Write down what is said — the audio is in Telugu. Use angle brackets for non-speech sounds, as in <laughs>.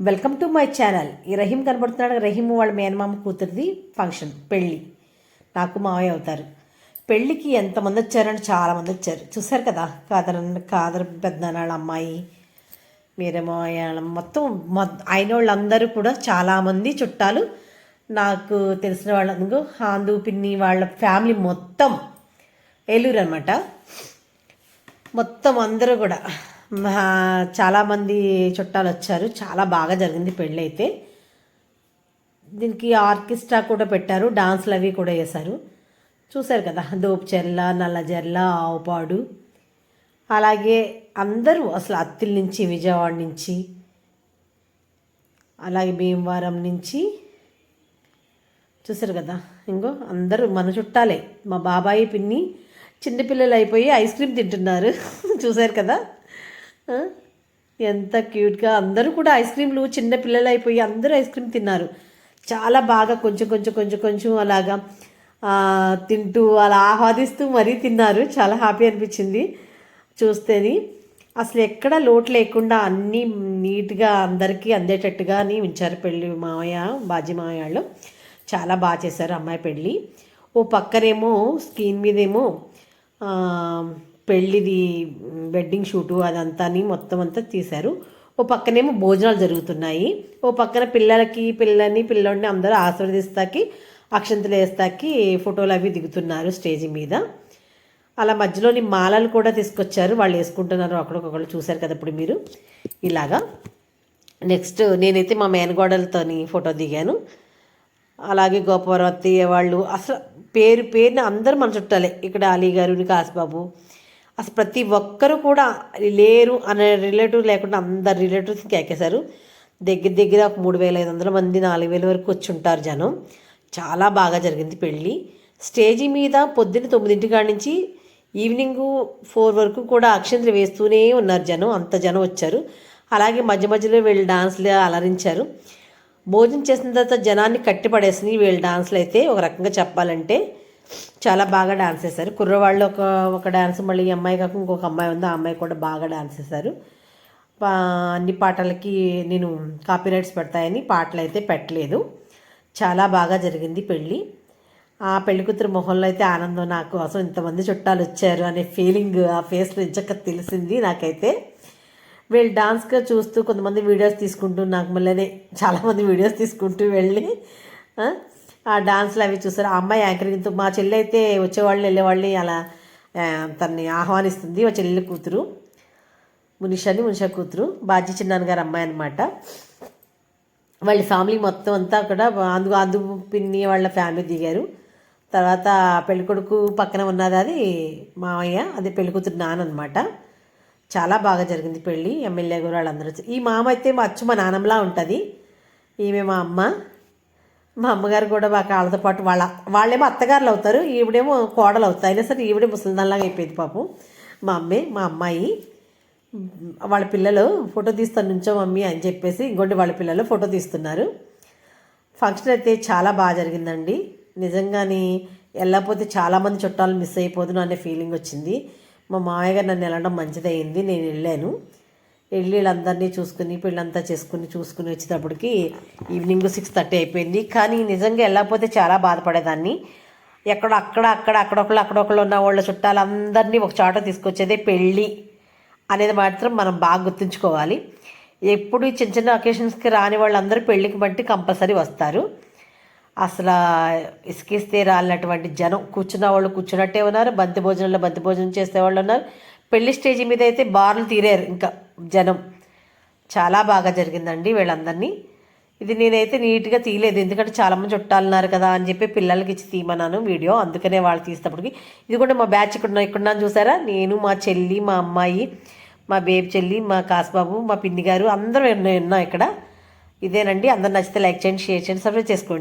వెల్కమ్ టు మై ఛానల్ ఈ రహీం కనబడుతున్నాడు. రహీం వాళ్ళ మేనమామ కూతురిది ఫంక్షన్ పెళ్ళి. నాకు మావయ్య అవుతారు. పెళ్ళికి ఎంతమంది వచ్చారంటే చాలామంది వచ్చారు. చూసారు కదా? కాదర కాదర పెద్దనాళ్ళ అమ్మాయి మీరే మొత్తం మొ- అయిన వాళ్ళందరూ కూడా చాలామంది చుట్టాలు. నాకు తెలిసిన వాళ్ళందుకు హాందు పిన్ని వాళ్ళ ఫ్యామిలీ మొత్తం ఏలూరు అనమాట మొత్తం అందరూ కూడా. చాలామంది చుట్టాలు వచ్చారు. చాలా బాగా జరిగింది పెళ్ళి అయితే దీనికి ఆర్కెస్ట్రా కూడా పెట్టారు డాన్స్లు అవి కూడా వేశారు. చూశారు కదా దోపుచెర్ల నల్లజర్ల ఆవుపాడు. అలాగే అందరూ అసలు అత్తిల నుంచి విజయవాడ నుంచి అలాగే భీమవరం నుంచి. చూశారు కదా ఇంకో అందరూ మన చుట్టాలే. మా బాబాయి పిన్ని చిన్నపిల్లలు అయిపోయి ఐస్ క్రీమ్ తింటున్నారు. <laughs> చూశారు కదా. ఎంత క్యూట్గా అందరూ కూడా ఐస్ క్రీమ్లు చిన్న పిల్లలు అయిపోయి అందరూ ఐస్ క్రీమ్ తిన్నారు. చాలా బాగా కొంచెం కొంచెం కొంచెం కొంచెం అలాగా తింటూ అలా ఆహ్వాదిస్తూ మరీ తిన్నారు. చాలా హ్యాపీ అనిపించింది చూస్తేని. అసలు ఎక్కడ లోటు లేకుండా అన్నీ నీట్గా అందరికీ అందేటట్టుగా అని ఉంచారు పెళ్ళి మామయ్య బాజీ మామయ్య వాళ్ళు. చాలా బాగా చేశారు అమ్మాయి పెళ్ళి. ఓ పక్కనేమో స్క్రీన్ మీదేమో పెళ్ళిది వెడ్డింగ్ షూటు అదంతాని మొత్తం అంతా తీశారు. ఓ పక్కనేమో భోజనాలు జరుగుతున్నాయి. ఓ పక్కన పిల్లలకి పిల్లని పిల్లోడిని అందరూ ఆశీర్వదిస్తాకి అక్షంతలు వేస్తాకి ఫోటోలు అవి దిగుతున్నారు స్టేజ్ మీద. అలా మధ్యలోని మాలలు కూడా తీసుకొచ్చారు. వాళ్ళు వేసుకుంటున్నారు. ఒకరికొకళ్ళు చూశారు కదా ఇప్పుడు మీరు. ఇలాగా. నెక్స్ట్ నేనైతే మా మేనగోడలతోని ఫోటో దిగాను. అలాగే గోపవరవతి వాళ్ళు అసలు పేరు పేరున అందరూ మన చుట్టాలే. ఇక్కడ అలీ గారు కాసిబాబు అసలు ప్రతి ఒక్కరు కూడా లేరు అనే రిలేటివ్ లేకుండా అందరు రిలేటివ్స్కి కేకేశారు దగ్గర దగ్గర ఒక మూడు వేల ఐదు వందల మంది నాలుగు వేల వరకు వచ్చి ఉంటారు జనం. చాలా బాగా జరిగింది పెళ్ళి. స్టేజీ మీద పొద్దున్న తొమ్మిదింటి కాడి నుంచి ఈవినింగ్ ఫోర్ వరకు కూడా అక్షంతలు వేస్తూనే ఉన్నారు జనం. అంత జనం వచ్చారు. అలాగే మధ్య మధ్యలో వీళ్ళు డాన్స్లు అలరించారు. భోజనం చేసిన తర్వాత జనాన్ని కట్టిపడేసినాయి వీళ్ళ డాన్స్లు అయితే ఒక రకంగా చెప్పాలంటే చాలా బాగా డాన్స్ చేశారు. కుర్రవాళ్ళు ఒక ఒక డాన్స్ మళ్ళీ ఈ అమ్మాయి కాక ఇంకొక అమ్మాయి ఉంది. ఆ అమ్మాయి కూడా బాగా డాన్స్ చేశారు. అన్ని పాటలకి నేను కాపీరైట్స్ పెడతాయని పాటలు అయితే పెట్టలేదు. చాలా బాగా జరిగింది పెళ్ళి. ఆ పెళ్ళికూతురు మొహంలో అయితే ఆనందం నాకు కోసం ఇంతమంది చుట్టాలు వచ్చారు అనే ఫీలింగ్ ఆ ఫేస్లో ఇంచక్క తెలిసింది నాకైతే. వీళ్ళు డాన్స్గా చూస్తూ కొంతమంది వీడియోస్ తీసుకుంటూ నాకు మళ్ళీ చాలామంది వీడియోస్ తీసుకుంటూ వెళ్ళి డాన్స్లు అవి చూసారు ఆ అమ్మాయి యాంకరింగ్తో మా చెల్లి అయితే వచ్చేవాళ్ళు వెళ్ళేవాళ్ళని అలా తనని తన్ని ఆహ్వానిస్తుంది. మా చెల్లి కూతురు. మునిషాని మునిషా కూతురు. బాజీ చిన్నాన్న గారు అమ్మాయి అనమాట వాళ్ళ ఫ్యామిలీ మొత్తం అంతా కూడా అందు అందు పిన్ని వాళ్ళ ఫ్యామిలీ దిగారు. తర్వాత పెళ్ళికొడుకు పక్కన ఉన్నది అది మామయ్య అది పెళ్ళికూతురు నాన్న చాలా బాగా జరిగింది పెళ్ళి. ఎమ్మెల్యే గారు వాళ్ళందరూ ఈ మామ అయితే మా అచ్చు మా నాన్నమ్మలా ఉంటుంది. ఈమె మా అమ్మ. మా అమ్మగారు కూడా మాకు వాళ్ళతో పాటు వాళ్ళ వాళ్ళేమో అత్తగారులు అవుతారు ఈవిడేమో కోడలు అవుతాయి అయినా సరే ఈవిడే ముసలిదాన్లాగా అయిపోయింది పాపం. మా అమ్మే మా అమ్మాయి వాళ్ళ పిల్లలు ఫోటో తీస్తాను నుంచో మమ్మీ అని చెప్పేసి ఇంకోటి వాళ్ళ పిల్లలు ఫోటో తీస్తున్నారు. ఫంక్షన్ అయితే చాలా బాగా జరిగిందండి. నిజంగానే వెళ్ళకపోతే చాలామంది చుట్టాలు మిస్ అయిపోదును అనే ఫీలింగ్ వచ్చింది. మా మామయ్య గారు నన్ను వెళ్ళడం మంచిదయ్యింది నేను వెళ్ళాను. పెళ్ళిళ్ళందరినీ చూసుకుని పెళ్ళంతా చేసుకుని చూసుకుని వచ్చేటప్పటికి ఈవినింగ్ సిక్స్ థర్టీ అయిపోయింది. కానీ నిజంగా వెళ్ళకపోతే చాలా బాధపడేదాన్ని. ఎక్కడ అక్కడ అక్కడ అక్కడొకళ్ళు అక్కడొకళ్ళు ఉన్న వాళ్ళ చుట్టాలందరినీ ఒక చోట తీసుకొచ్చేదే పెళ్ళి అనేది మాత్రం మనం బాగా గుర్తుంచుకోవాలి. ఎప్పుడు చిన్న చిన్న అకేషన్స్కి రాని వాళ్ళందరూ పెళ్ళికి బట్టి కంపల్సరీ వస్తారు. అసలు ఇసుకిస్తే రాలినటువంటి జనం కూర్చున్న వాళ్ళు కూర్చున్నట్టే ఉన్నారు బంతి భోజనంలో బంతి భోజనం చేసేవాళ్ళు ఉన్నారు. పెళ్ళి స్టేజ్ మీద అయితే బార్లు తీరారు ఇంకా. జనం. చాలా బాగా జరిగిందండి వీళ్ళందరినీ. ఇది నేనైతే నీట్గా తీయలేదు. ఎందుకంటే చాలామంది చుట్టాలున్నారు కదా అని చెప్పి పిల్లలకి ఇచ్చి తీయమన్నాను వీడియో. అందుకనే వాళ్ళు తీసేటప్పటికి. ఇది కూడా మా బ్యాచ్ ఇక్కడ ఇక్కడ చూసారా? నేను మా చెల్లి మా అమ్మాయి మా బేబీ చెల్లి మా కాసుబాబు మా పిన్ని గారు అందరూ ఉన్నాం ఇక్కడ. ఇదేనండి. అందరు నచ్చితే లైక్ చేయండి షేర్ చేయండి సబ్స్క్రైబ్ చేసుకోండి.